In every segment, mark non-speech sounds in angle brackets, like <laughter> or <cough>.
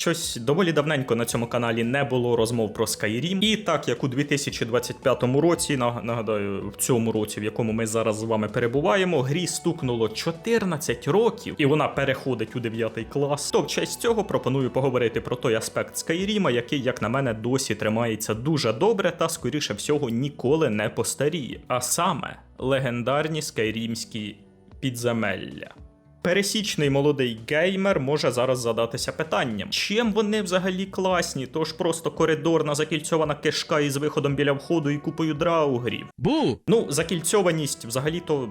Щось доволі давненько на цьому каналі не було розмов про Skyrim. І так як у 2025 році, нагадаю, в цьому році, в якому ми зараз з вами перебуваємо, грі стукнуло 14 років, і вона переходить у 9 клас. То в честь цього пропоную поговорити про той аспект Скайріма, який, як на мене, досі тримається дуже добре та, скоріше всього, ніколи не постаріє. А саме легендарні скайрімські підземелля. Пересічний молодий геймер може зараз задатися питанням, чим вони взагалі класні, тож просто коридорна закільцьована кишка із виходом біля входу і купою драугрів. Бу! Ну, закільцьованість взагалі-то.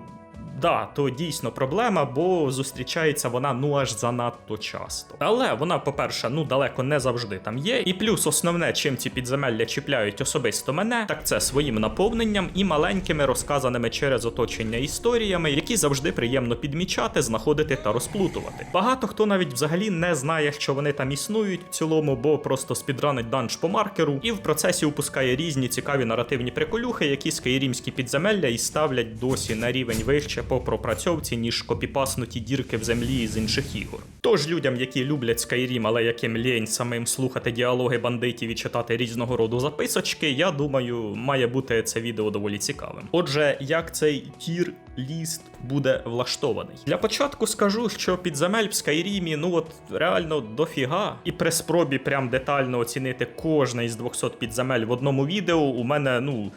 Да, то дійсно проблема, бо зустрічається вона ну аж занадто часто. Але вона, по-перше, ну далеко не завжди там є. І плюс основне, чим ці підземелля чіпляють особисто мене, так це своїм наповненням і маленькими розказаними через оточення історіями, які завжди приємно підмічати, знаходити та розплутувати. Багато хто навіть взагалі не знає, що вони там існують в цілому, бо просто спідранить данж по маркеру, і в процесі упускає різні цікаві наративні приколюхи, які скайрімські підземелля і ставлять досі на рівень вище по пропрацьовці, ніж копіпаснуті дірки в землі з інших ігор. Тож людям, які люблять Skyrim, але яким лінь самим слухати діалоги бандитів і читати різного роду записочки, я думаю, має бути це відео доволі цікавим. Отже, як цей тір ліст буде влаштований? Для початку скажу, що підземель в Скайрімі, ну от реально дофіга. І при спробі прям детально оцінити кожне із 200 підземель в одному відео, у мене, ну.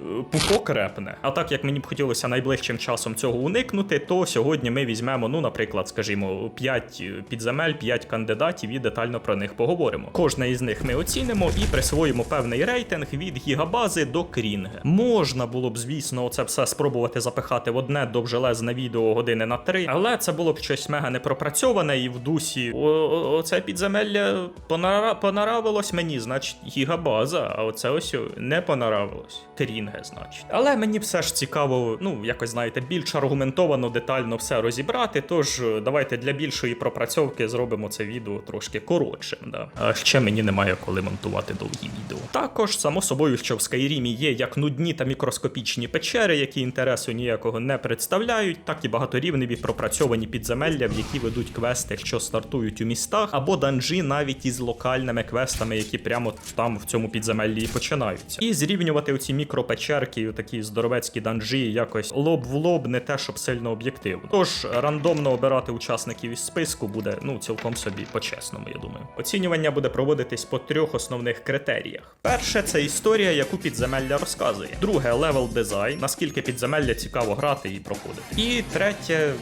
Е, Пупок репне. А так як мені б хотілося найближчим часом цього уникнути, то сьогодні ми візьмемо, ну, наприклад, скажімо, 5 підземель, 5 кандидатів і детально про них поговоримо. Кожне із них ми оцінимо і присвоїмо певний рейтинг від гігабази до крінги. Можна було б, звісно, це все спробувати запихати в одне довжелезне відео години на три, але це було б щось мега непропрацьоване і в дусі. О, оце підземелля понара... понаравилось мені, значить, гігабаза, а оце ось не понаравилось. Крінге, значить. Але мені все ж цікаво, ну, якось знаєте, більш аргументовано, детально все розібрати. Тож е, давайте для більшої пропрацьовки зробимо це відео трошки коротшим. Да? А ще мені немає коли монтувати довгі відео. Також, само собою, що в Скайрімі є як нудні та мікроскопічні печери, які інтересу ніякого не представляють, так і багаторівневі пропрацьовані підземелля, в які ведуть квести, що стартують у містах, або данжі навіть із локальними квестами, які прямо там в цьому підземеллі і починаються. І зрівнювати оці мікропечерки, і такі здоровецькі данжі, якось лоб в лоб, не те, щоб сильно об'єктивно. Тож рандомно обирати учасників із списку буде ну цілком собі по-чесному, я думаю. Оцінювання буде проводитись по трьох основних критеріях. Перше це історія, яку підземелля розказує. Друге левел дизайн, наскільки підземелля цікаво грати і проходити. І третє.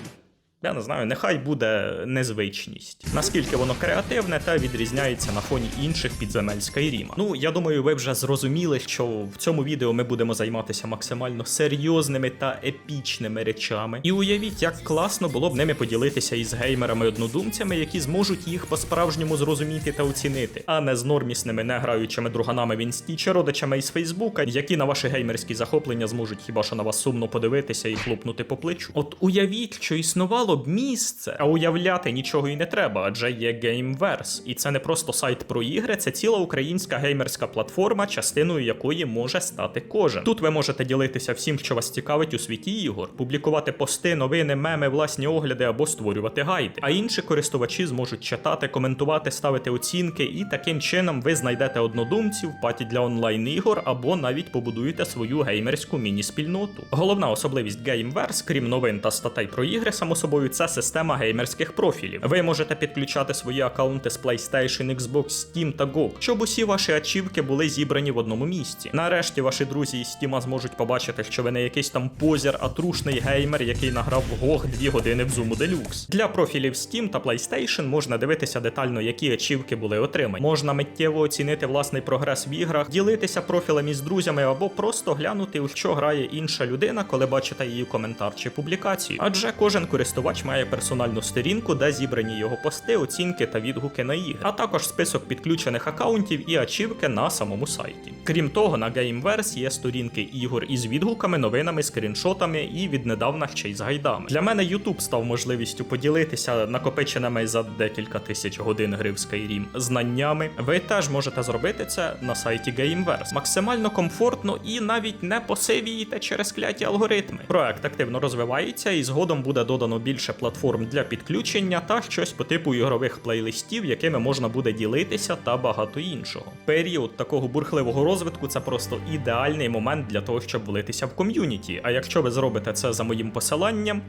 Я не знаю, нехай буде незвичність. Наскільки воно креативне та відрізняється на фоні інших підземель Скайріма. Ну, я думаю, ви вже зрозуміли, що в цьому відео ми будемо займатися максимально серйозними та епічними речами. І уявіть, як класно було б ними поділитися із геймерами-однодумцями, які зможуть їх по-справжньому зрозуміти та оцінити, а не з нормісними неграючими друганами в інсті чи родичами із Фейсбука, які на ваші геймерські захоплення зможуть хіба що на вас сумно подивитися і хлопнути по плечу. От уявіть, що існувало б місце, а уявляти нічого і не треба, адже є Gameverse. І це не просто сайт про ігри, це ціла українська геймерська платформа, частиною якої може стати кожен. Тут ви можете ділитися всім, що вас цікавить у світі ігор, публікувати пости, новини, меми, власні огляди або створювати гайди. А інші користувачі зможуть читати, коментувати, ставити оцінки, і таким чином ви знайдете однодумців, паті для онлайн ігор або навіть побудуєте свою геймерську міні-спільноту. Головна особливість Gameverse, крім новин та статей про ігри, само собою, це система геймерських профілів. Ви можете підключати свої аккаунти з PlayStation, Xbox, Steam та GOG, щоб усі ваші ачівки були зібрані в одному місці. Нарешті ваші друзі із Steam зможуть побачити, що ви не якийсь там позір, а трушний геймер, який награв в GOG 2 години в Zoom Deluxe. Для профілів Steam та PlayStation можна дивитися детально, які ачівки були отримані. Можна миттєво оцінити власний прогрес в іграх, ділитися профілем із друзями або просто глянути, у що грає інша людина, коли бачите її коментар чи публікацію. Адже кожен користувач має персональну сторінку, де зібрані його пости, оцінки та відгуки на ігри, а також список підключених акаунтів і ачівки на самому сайті. Крім того, на Gameverse є сторінки ігор із відгуками, новинами, скріншотами і віднедавна ще й з гайдами. Для мене YouTube став можливістю поділитися накопиченими за декілька тисяч годин гри в Skyrim знаннями. Ви теж можете зробити це на сайті Gameverse. Максимально комфортно і навіть не посивієте через кляті алгоритми. Проект активно розвивається і згодом буде додано більше більше платформ для підключення та щось по типу ігрових плейлистів, якими можна буде ділитися, та багато іншого. Період такого бурхливого розвитку це просто ідеальний момент для того, щоб влитися в ком'юніті. А якщо ви зробите це за моїм посиланням,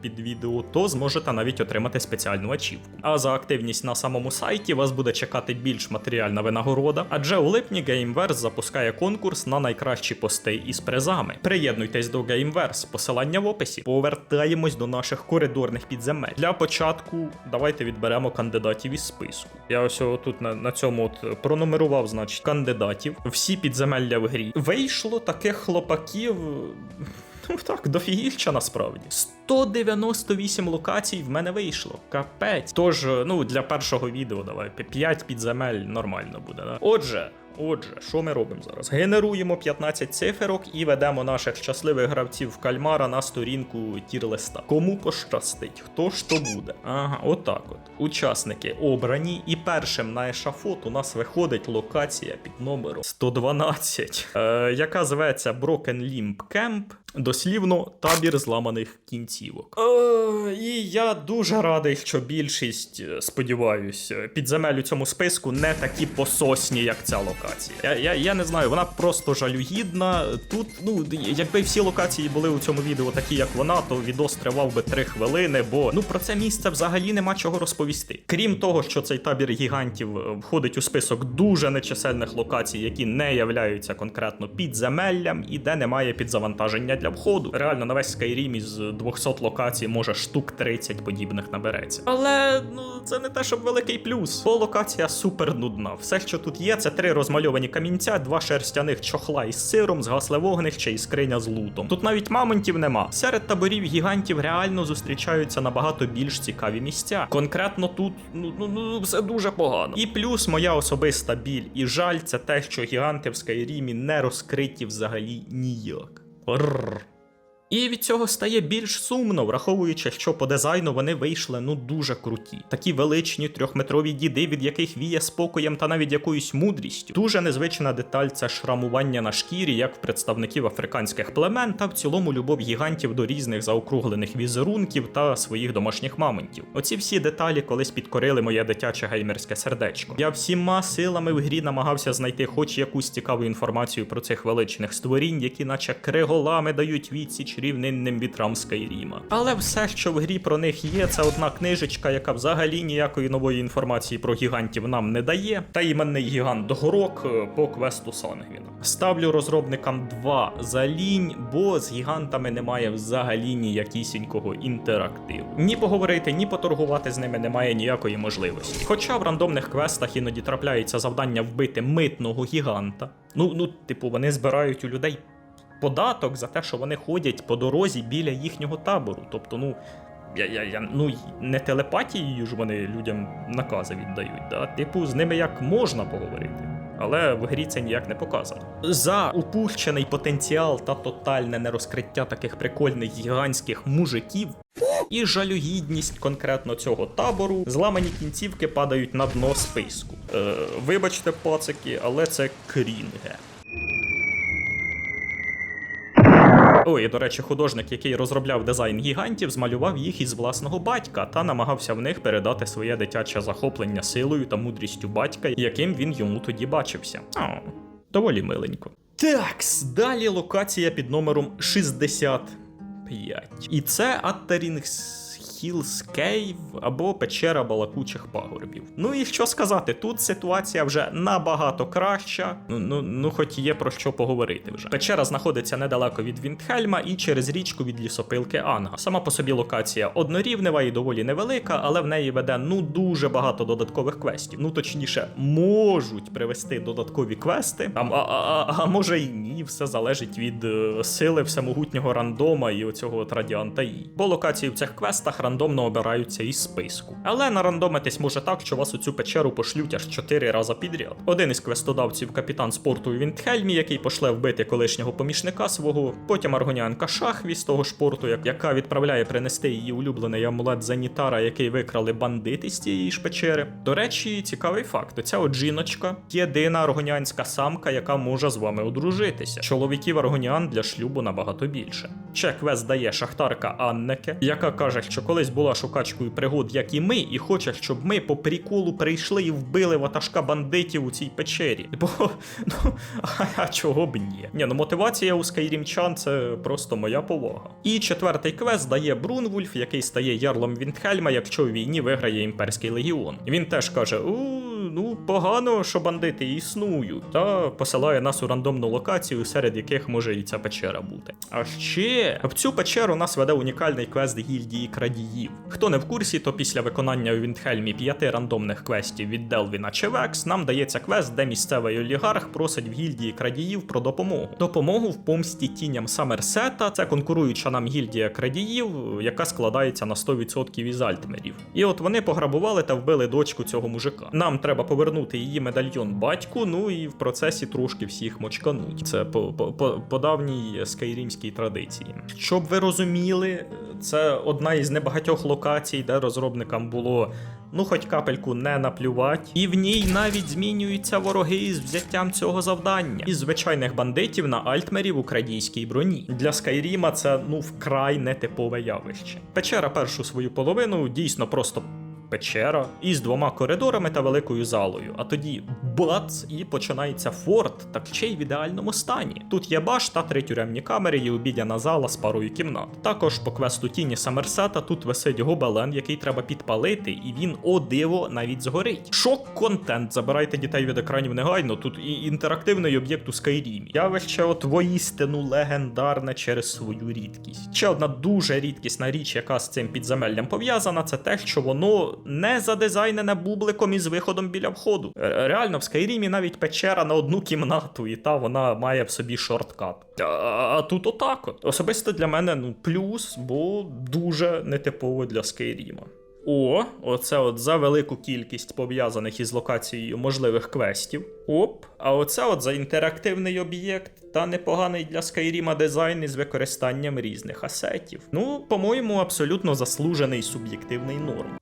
під відео, то зможете навіть отримати спеціальну ачівку. А за активність на самому сайті вас буде чекати більш матеріальна винагорода, адже у липні Gameverse запускає конкурс на найкращі пости із призами. Приєднуйтесь до Gameverse, посилання в описі. Повертаємось до наших коридорних підземель. Для початку давайте відберемо кандидатів із списку. Я ось тут на, на цьому от пронумерував, значить, кандидатів. Всі підземелля в грі. Вийшло таких хлопаків. Ну так, дофігільча насправді. 198 локацій в мене вийшло. Капець. Тож, ну, для першого відео давай 5 підземель нормально буде. Да? Отже. Отже, що ми робимо зараз? Генеруємо 15 циферок і ведемо наших щасливих гравців в кальмара на сторінку тір-листа. Кому пощастить, хто ж то буде? Ага, отак от. Учасники обрані, і першим на ешафот у нас виходить локація під номером 112, е, яка зветься Broken Limb Camp. Дослівно табір зламаних кінцівок. Е, і я дуже радий, що більшість, е, сподіваюсь, підземель у цьому списку не такі пососні, як ця локація. Я, я, я не знаю, вона просто жалюгідна. Тут, ну, якби всі локації були у цьому відео такі, як вона, то відос тривав би 3 хвилини, бо ну про це місце взагалі нема чого розповісти. Крім того, що цей табір гігантів е, входить у список дуже нечисельних локацій, які не являються конкретно підземеллям і де немає підзавантаження для входу. Реально на весь Skyrim із 200 локацій може штук 30 подібних набереться. Але ну це не те, щоб великий плюс. Бо локація супер нудна. Все, що тут є, це три розмальовані камінця, два шерстяних чохла із сиром, згасле вогнище і скриня з лутом. Тут навіть мамонтів нема. Серед таборів гігантів реально зустрічаються набагато більш цікаві місця. Конкретно тут ну, ну, ну все дуже погано. І плюс моя особиста біль і жаль це те, що гіганти в Скайрімі не розкриті взагалі ніяк. Brrr. І від цього стає більш сумно, враховуючи, що по дизайну вони вийшли ну дуже круті. Такі величні трьохметрові діди, від яких віє спокоєм та навіть якоюсь мудрістю. Дуже незвична деталь це шрамування на шкірі, як в представників африканських племен, та в цілому любов гігантів до різних заокруглених візерунків та своїх домашніх мамонтів. Оці всі деталі колись підкорили моє дитяче геймерське сердечко. Я всіма силами в грі намагався знайти хоч якусь цікаву інформацію про цих величних створінь, які, наче криголами, дають відсіч рівнинним вітрам Скайріма. Але все, що в грі про них є, це одна книжечка, яка взагалі ніякої нової інформації про гігантів нам не дає. Та іменний гігант Догорок е, по квесту Сангвіна. Ставлю розробникам 2 за лінь, бо з гігантами немає взагалі ніякісінького інтерактиву. Ні поговорити, ні поторгувати з ними немає ніякої можливості. Хоча в рандомних квестах іноді трапляється завдання вбити митного гіганта. Ну, ну, типу, вони збирають у людей податок за те, що вони ходять по дорозі біля їхнього табору. Тобто, ну. Я, я, я, ну, не телепатією ж вони людям накази віддають. Да? Типу, з ними як можна поговорити. Але в грі це ніяк не показано. За упущений потенціал та тотальне нерозкриття таких прикольних гігантських мужиків і жалюгідність конкретно цього табору, зламані кінцівки падають на дно списку. Е, вибачте, пацики, але це крінге. Ой, до речі, художник, який розробляв дизайн гігантів, змалював їх із власного батька та намагався в них передати своє дитяче захоплення силою та мудрістю батька, яким він йому тоді бачився. О, доволі миленько. Такс, далі локація під номером 65. І це Аттерінгс. Hills Cave або печера балакучих пагорбів. Ну і що сказати, тут ситуація вже набагато краща. Ну, ну, ну хоч є про що поговорити вже. Печера знаходиться недалеко від Віндхельма і через річку від лісопилки Анга. Сама по собі локація однорівнева і доволі невелика, але в неї веде ну дуже багато додаткових квестів. Ну точніше, можуть привести додаткові квести. А, а, а, а може і ні, все залежить від е, сили всемогутнього рандома і оцього от радіанта. Бо локації в цих квестах рандомно обираються із списку. Але нарандомитись може так, що вас у цю печеру пошлють аж 4 рази підряд. Один із квестодавців капітан спорту у Віндхельмі, який пошле вбити колишнього помічника свого, потім аргонянка Шахві з того шпорту, як- яка відправляє принести її улюблений амулет Занітара, який викрали бандити з тієї ж печери. До речі, цікавий факт: ця от жіночка єдина аргонянська самка, яка може з вами одружитися. Чоловіків аргоніан для шлюбу набагато більше. Ще квест дає шахтарка Аннеке, яка каже, що колись була шукачкою пригод, як і ми, і хоче, щоб ми по приколу прийшли і вбили ватажка бандитів у цій печері. Бо <laughs> ну а, чого б ні? Ні, ну мотивація у скайрімчан це просто моя повага. І четвертий квест дає Брунвульф, який стає ярлом Віндхельма, якщо у війні виграє імперський легіон. Він теж каже: у ну погано, що бандити існують, та посилає нас у рандомну локацію, серед яких може і ця печера бути. А ще в цю печеру нас веде унікальний квест гільдії крадіїв. Хто не в курсі, то після виконання у Віндхельмі п'яти рандомних квестів від Делвіна чи Векс нам дається квест, де місцевий олігарх просить в гільдії крадіїв про допомогу. Допомогу в помсті тіням Самерсета. Це конкуруюча нам гільдія крадіїв, яка складається на 100% із альтмерів. І от вони пограбували та вбили дочку цього мужика. Нам треба повернути її медальйон батьку, ну і в процесі трошки всіх мочкануть. Це по, по, по, давній скайрімській традиції. Щоб ви розуміли, це одна із небагатьох локацій, де розробникам було. Ну, хоч капельку не наплювать, і в ній навіть змінюються вороги з взяттям цього завдання. Із звичайних бандитів на альтмерів у крадійській броні. Для Скайріма це ну вкрай нетипове явище. Печера першу свою половину дійсно просто печера із двома коридорами та великою залою. А тоді бац, і починається форт, так ще й в ідеальному стані. Тут є башта, три тюремні камери і обідяна зала з парою кімнат. Також по квесту тіні Самерсета тут висить гобелен, який треба підпалити, і він о диво навіть згорить. Шок контент. Забирайте дітей від екранів негайно. Тут і інтерактивний об'єкт у Скайрімі. Явище от воістину легендарне через свою рідкість. Ще одна дуже рідкісна річ, яка з цим підземеллям пов'язана, це те, що воно не задизайнене бубликом із виходом біля входу. Реально, в Скайрімі навіть печера на одну кімнату, і та вона має в собі шорткат. А, тут отак от. Особисто для мене ну плюс, бо дуже нетипово для Скайріма. О, оце от за велику кількість пов'язаних із локацією можливих квестів. Оп, а оце от за інтерактивний об'єкт та непоганий для Скайріма дизайн із використанням різних асетів. Ну, по-моєму, абсолютно заслужений суб'єктивний норм.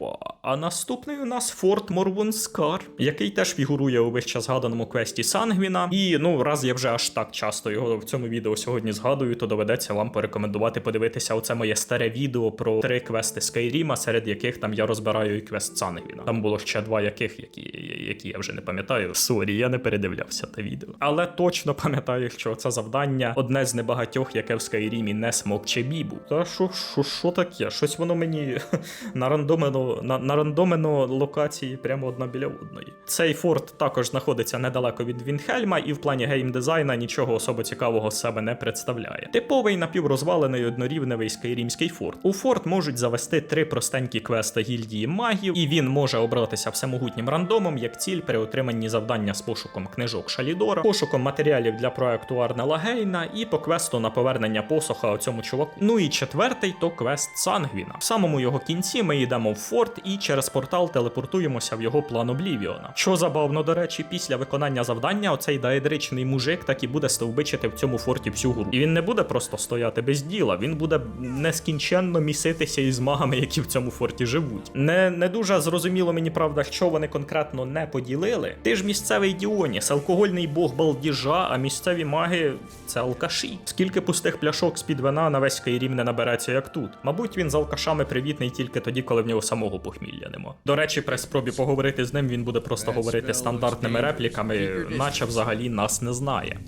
Опа, а наступний у нас Форт Морвунскар, який теж фігурує у вище згаданому квесті Сангвіна. І ну, раз я вже аж так часто його в цьому відео сьогодні згадую, то доведеться вам порекомендувати подивитися оце моє старе відео про три квести Скайріма, серед яких там я розбираю і квест Сангвіна. Там було ще два яких, які, які я вже не пам'ятаю. Сорі, я не передивлявся те відео. Але точно пам'ятаю, що це завдання одне з небагатьох, яке в Скайрімі не смокче бібу. Та що, що, що таке? Щось воно мені <laughs> нарандомено, на, нарандомено локації прямо одна біля одної. Цей форт також знаходиться недалеко від Вінхельма і в плані геймдизайна нічого особо цікавого з себе не представляє. Типовий напіврозвалений однорівневий скайрімський форт. У форт можуть завести три простенькі квести гільдії магів, і він може обратися всемогутнім рандомом як ціль при отриманні завдання з пошуком книжок Шалідора, пошуком матеріалів для проекту Арнела Гейна і по квесту на повернення посоха оцьому чуваку. Ну і четвертий то квест Сангвіна. В самому його кінці ми йдемо в форт і через портал телепортуємося в його план Облівіона. Що забавно, до речі, після виконання завдання оцей даедричний мужик так і буде стовбичити в цьому форті всю гру. І він не буде просто стояти без діла, він буде нескінченно міситися із магами, які в цьому форті живуть. Не, не дуже зрозуміло мені, правда, що вони конкретно не поділили. Ти ж місцевий Діоніс, алкогольний бог балдіжа, а місцеві маги це алкаші. Скільки пустих пляшок з-під вина на весь Скайрім не набереться, як тут. Мабуть, він з алкашами привітний тільки тоді, коли в нього самого похмілля нема. До речі, при спробі поговорити з ним він буде просто говорити стандартними репліками, наче взагалі нас не знає.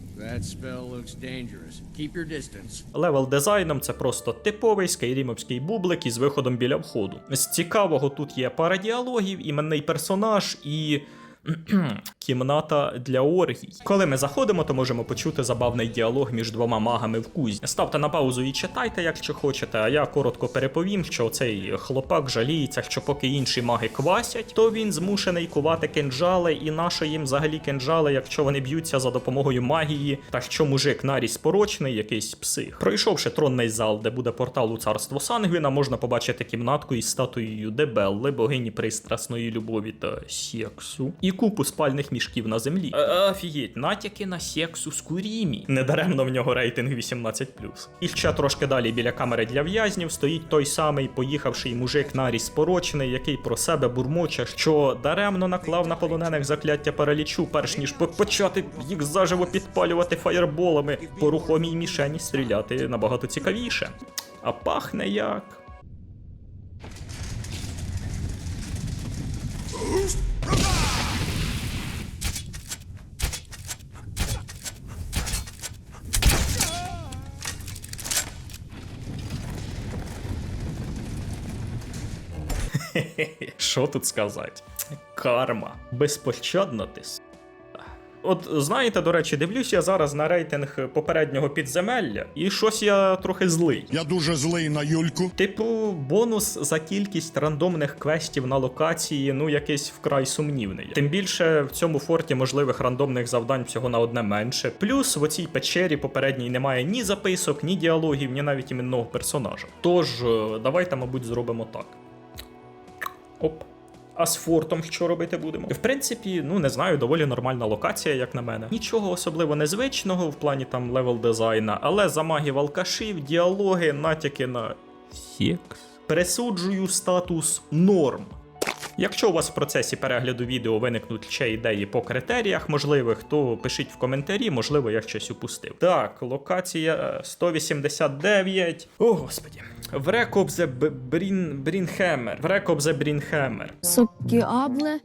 Левел дизайном це просто типовий скайрімовський бублик із виходом біля входу. З цікавого тут є пара діалогів, іменний персонаж і. <clears throat> Кімната для оргій. Коли ми заходимо, то можемо почути забавний діалог між двома магами в кузні. Ставте на паузу і читайте, якщо хочете. А я коротко переповім, що цей хлопак жаліється, що поки інші маги квасять, то він змушений кувати кинджали, і нащо їм взагалі кинджали, якщо вони б'ються за допомогою магії, та що мужик наріс порочний, якийсь псих. Пройшовши тронний зал, де буде портал у царство Сангвіна, можна побачити кімнатку із статуєю Дебелли, богині пристрасної любові та сексу. І і купу спальних мішків на землі. Е, Офігеть, натяки на секс у скурімі. Недаремно в нього рейтинг 18+. І ще трошки далі біля камери для в'язнів стоїть той самий поїхавший мужик наріс порочний, який про себе бурмоче, що даремно наклав на полонених закляття паралічу, перш ніж почати їх заживо підпалювати фаєрболами, по рухомій мішені стріляти набагато цікавіше. А пахне як. <laughs> Що тут сказати? Карма. Безпощадна ти. От знаєте, до речі, дивлюсь я зараз на рейтинг попереднього підземелля, і щось я трохи злий. Я дуже злий на Юльку. Типу, бонус за кількість рандомних квестів на локації, ну якийсь вкрай сумнівний. Тим більше в цьому форті можливих рандомних завдань всього на одне менше. Плюс в оцій печері попередній немає ні записок, ні діалогів, ні навіть іменного персонажа. Тож, е, давайте, мабуть, зробимо так. Оп. А з фортом що робити будемо? В принципі, ну не знаю, доволі нормальна локація, як на мене. Нічого особливо незвичного в плані там левел дизайна, але замагів алкашів, діалоги, натяки на секс. Пересуджую статус норм. Якщо у вас в процесі перегляду відео виникнуть ще ідеї по критеріях можливих, то пишіть в коментарі, можливо, я щось упустив. Так, локація е, 189. О, господі. Врекобзе Брін Брінхемер. Врекобзе Брінхемер. Сокіабле,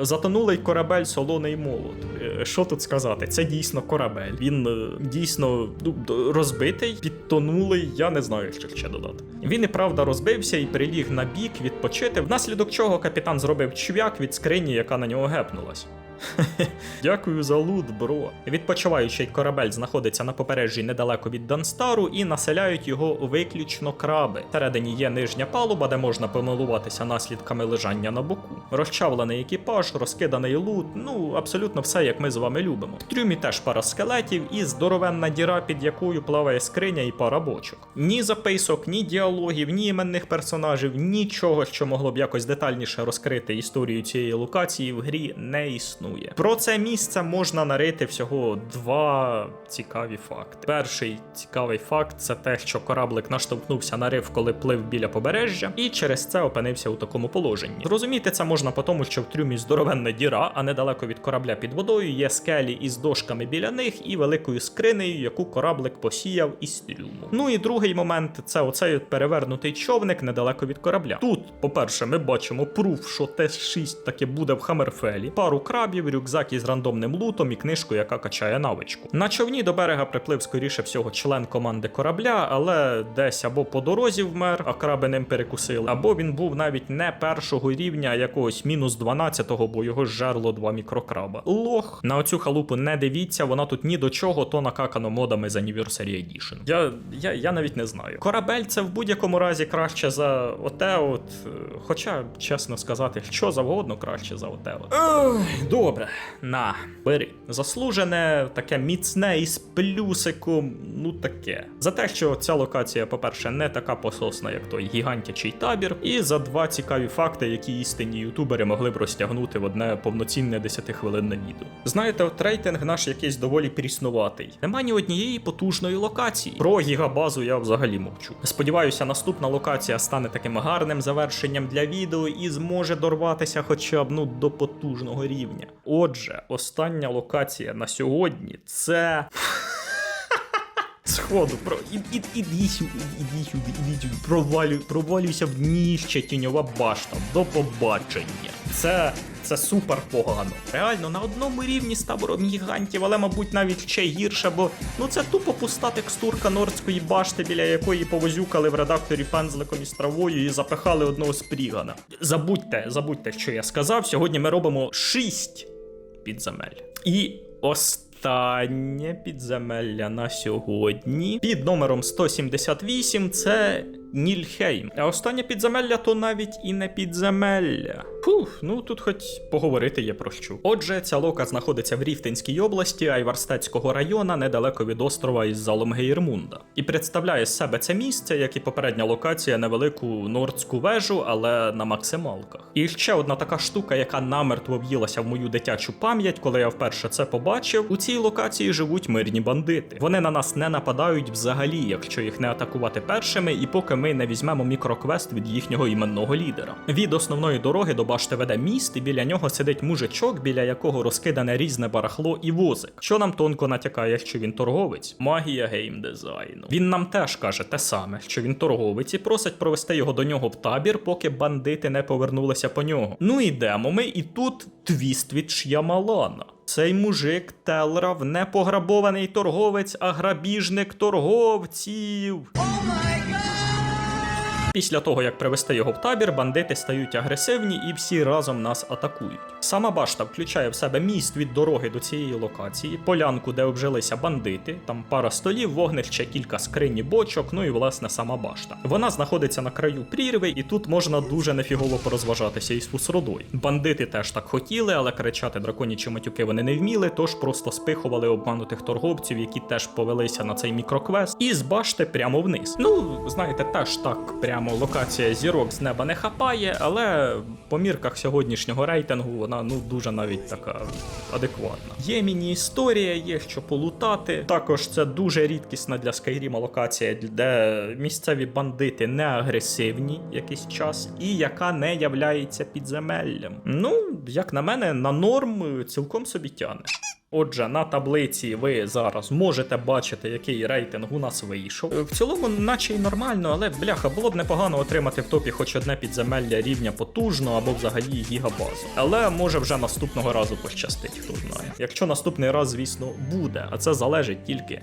Затонулий корабель солоний молот. Е, Що тут сказати? Це дійсно корабель. Він е, дійсно ну, розбитий, підтонулий. Я не знаю, що ще додати. Він і правда розбився і приліг на бік відпочити, внаслідок чого капітан зробив чвяк від скрині, яка на нього гепнулась. <laughs> Дякую за лут, бро. Відпочиваючий корабель знаходиться на побережжі недалеко від Данстару і населяють його виключно краби. Всередині є нижня палуба, де можна помилуватися наслідками лежання на боку. Розчавлений екіпаж, розкиданий лут, ну абсолютно все, як ми з вами любимо. В трюмі теж пара скелетів і здоровенна діра, під якою плаває скриня і пара бочок. Ні записок, ні діалогів, ні іменних персонажів, нічого, що могло б якось детальніше розкрити історію цієї локації в грі не існує. Про це місце можна нарити всього два цікаві факти. Перший цікавий факт це те, що кораблик наштовхнувся на риф, коли плив біля побережжя, і через це опинився у такому положенні. Зрозуміти це можна по тому, що в трюмі здоровенна діра, а недалеко від корабля під водою є скелі із дошками біля них і великою скринею, яку кораблик посіяв із трюму. Ну і другий момент це оцей перевернутий човник недалеко від корабля. Тут, по-перше, ми бачимо пруф, що Т-6 таки буде в Хаммерфелі, пару крабів, рюкзак із рандомним лутом і книжку, яка качає навичку. На човні до берега приплив скоріше всього член команди корабля, але десь або по дорозі вмер, а краби ним перекусили, або він був навіть не першого рівня, а якогось мінус 12-го, бо його жерло два мікрокраба. Лох. На оцю халупу не дивіться, вона тут ні до чого, то накакано модами з Anniversary Edition. Я, я, я навіть не знаю. Корабель це в будь-якому разі краще за оте, от. е, Хоча, чесно сказати, що завгодно краще за оте. От. Ой, добре, на, бери. Заслужене, таке міцне із плюсиком, ну таке. За те, що ця локація, по-перше, не така пососна, як той гігантячий табір, і за два цікаві факти, які істинні ютубери могли б розтягнути в одне повноцінне 10-хвилинне відео. Знаєте, от рейтинг наш якийсь доволі пріснуватий. Нема ні однієї потужної локації. Про гігабазу я взагалі мовчу. Сподіваюся, наступна локація стане таким гарним завершенням для відео і зможе дорватися хоча б ну до потужного рівня. Отже, остання локація на сьогодні це. <laughs> Сходу, про і, і, іди сюди, іди сюди, іди сюди. Провалю, провалюйся в дніще тіньова башта. До побачення. Це. Це супер погано. Реально на одному рівні з табором гігантів, але, мабуть, навіть ще гірше, бо ну це тупо пуста текстурка нордської башти, біля якої повозюкали в редакторі пензликом із травою і запихали одного спрігана. Забудьте, забудьте, що я сказав. Сьогодні ми робимо 6 підземель. І останнє підземелля на сьогодні під номером 178 це Нільхейм. А останнє підземелля то навіть і не підземелля. Фух, ну тут хоч поговорити є про що. Отже, ця лока знаходиться в Ріфтинській області Айварстецького району недалеко від острова із залом Гейрмунда. І представляє з себе це місце, як і попередня локація, невелику нордську вежу, але на максималках. І ще одна така штука, яка намертво в'їлася в мою дитячу пам'ять, коли я вперше це побачив. У цій локації живуть мирні бандити. Вони на нас не нападають взагалі, якщо їх не атакувати першими, і поки ми не візьмемо мікроквест від їхнього іменного лідера. Від основної дороги до башти веде міст, і біля нього сидить мужичок, біля якого розкидане різне барахло і возик, що нам тонко натякає, що він торговець. Магія геймдизайну. Він нам теж каже те саме, що він торговець і просить провести його до нього в табір, поки бандити не повернулися по нього. Ну ідемо ми, і тут твіст від Ш'ямалана. Цей мужик Телрав не пограбований торговець, а грабіжник торговців. Після того, як привести його в табір, бандити стають агресивні і всі разом нас атакують. Сама башта включає в себе міст від дороги до цієї локації, полянку, де обжилися бандити, там пара столів, вогнище, кілька скринь і бочок, ну і власне сама башта. Вона знаходиться на краю прірви, і тут можна дуже нефігово порозважатися із фусродою. Бандити теж так хотіли, але кричати драконячі матюки вони не вміли, тож просто спихували обманутих торговців, які теж повелися на цей мікроквест, і з башти прямо вниз. Ну, знаєте, теж так прямо локація зірок з неба не хапає, але по мірках сьогоднішнього рейтингу вона ну дуже навіть така адекватна. Є міні-історія, є що полутати. Також це дуже рідкісна для Скайріма локація, де місцеві бандити не агресивні якийсь час, і яка не являється підземеллям. Ну, як на мене, на норм цілком собі тяне. Отже, на таблиці ви зараз можете бачити, який рейтинг у нас вийшов. В цілому, наче й нормально, але бляха, було б непогано отримати в топі хоч одне підземелля рівня потужно або взагалі гігабазу. Але може вже наступного разу пощастить, хто знає. Якщо наступний раз, звісно, буде, а це залежить тільки.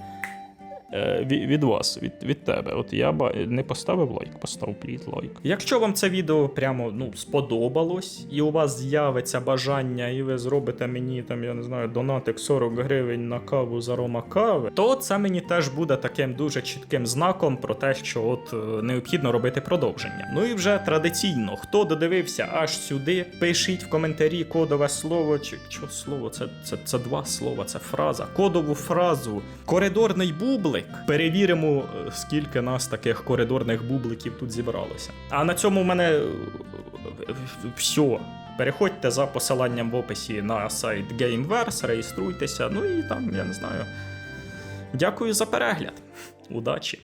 Е, від, вас, від, від тебе. От я ба не поставив лайк, постав пліт лайк. Якщо вам це відео прямо ну сподобалось, і у вас з'явиться бажання, і ви зробите мені там, я не знаю, донатик 40 гривень на каву за рома кави, то це мені теж буде таким дуже чітким знаком про те, що от е, необхідно робити продовження. Ну і вже традиційно, хто додивився аж сюди, пишіть в коментарі кодове слово, чи що слово, це, це, це два слова, це фраза. Кодову фразу коридорний бублик. Перевіримо, е, скільки нас таких коридорних бубликів тут зібралося. А на цьому в мене все. Переходьте за посиланням в описі на сайт Gameverse, реєструйтеся, ну і там, я не знаю. Дякую за перегляд. Удачі!